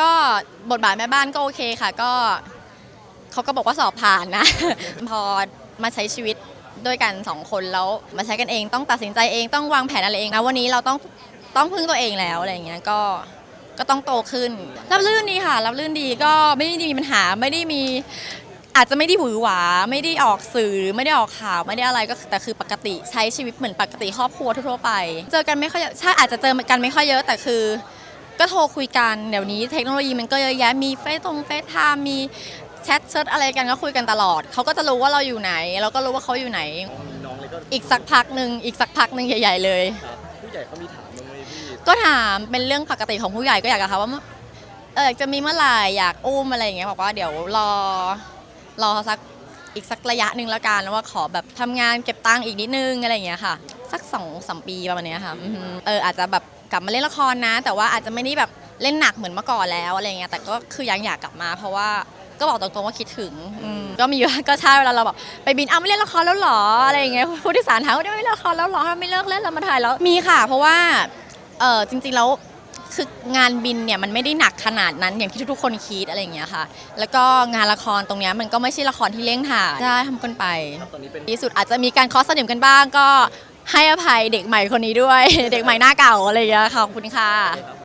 ก็บทบาทแม่บ้านก็โอเคค่ะ ก็เขาก็บอกว่าสอบผ่านนะ พอมาใช้ชีวิตด้วยกันสองคนแล้วมาใช้กันเองต้องตัดสินใจเองต้องวางแผนอะไรเองนะวันนี้เราต้องต้องพึ่งตัวเองแล้วอะไรอย่างเงี้ยก็ก็ต้องโตขึ้นรับลื่นดีค่ะรับลื่นดีก็ไม่ได้มีปัญหาไม่ได้มีอาจจะไม่ได้หวือหวา ไม่ได้ออกสื่อไม่ได้ออกข่าวไม่ได้อะไรก็แต่คือปกติใช้ชีวิตเหมือนปกติครอบครัวทั่วไป เจอกันไม่ค่อยใช่อาจจะเจอกันไม่ค่อยเยอะแต่คือ ก็โทรคุยกัน เดี๋ยวนี้เทคโนโลยีมันก็เยอะแยะมีเฟซตรงเฟซไทม์มีแชทเชิดอะไรกันก็คุยกันตลอด เขาก็จะรู้ว่าเราอยู่ไหน เราก็รู้ว่าเขาอยู่ไหน น้องเลยก็อีกสักพักหนึ่งอีกสักพักหนึ่งใหญ่ ๆ เลย ครับผู้ใหญ่เขามีถามบ้างไหมพี่ก็ถามเป็นเรื่องปกติของผู้ใหญ่ก็อยากจะถามว่าเออจะมีเมื่อไหร่อยากอุ้มอะไรอย่างเงี้ยบอกว่าเดี๋ยวรอรอสักอีกสักระยะหนึ่งแล้วกันแล้วว่าขอแบบทำงานเก็บตังค์อีกนิดนึงอะไรอย่างเงี้ยค่ะ สักสองสามปีประมาณเนี้ยค่ะอือฮึเอออาจจะแบบ กลับมาเล่นละครนะ แต่ว่าอาจจะไม่ได้แบบเล่นหนักเหมือนเมื่อก่อนแล้วอะไรเงี้ยแต่ก็คือยังอยากกลับมา เพราะว่าก็บอกตรงๆว่าคิดถึงอืมก็มีอยู่ ก็ใช่เวลาเราแบบไปบินเอาไม่เล่นละครแล้วเหรออะไรอย่างเงี้ยผู้โดยสารถามว่าไม่เล่นละครแล้วเหรอถ้าไม่เลิกเล่นแล้วมาถ่ายแล้วมีค่ะ เพราะว่าเออจริงๆแล้วคืองานบินเนี่ยมันไม่ได้หนักขนาดนั้นอย่างที่ทุกๆคนคิดอะไรอย่างเงี้ยค่ะ แล้วก็งานละครตรงเนี้ยมันก็ไม่ใช่ละครที่เร่งถ่ายได้ทำกันไปครับตอนนี้เป็นที่สุดอาจจะมีการคอสสนิมกันบ้างก็ ให้อภัยเด็กใหม่คนนี้ด้วย เด็กใหม่หน้าเก่าอะไรอย่างเงี้ยค่ะขอบคุณค่ะ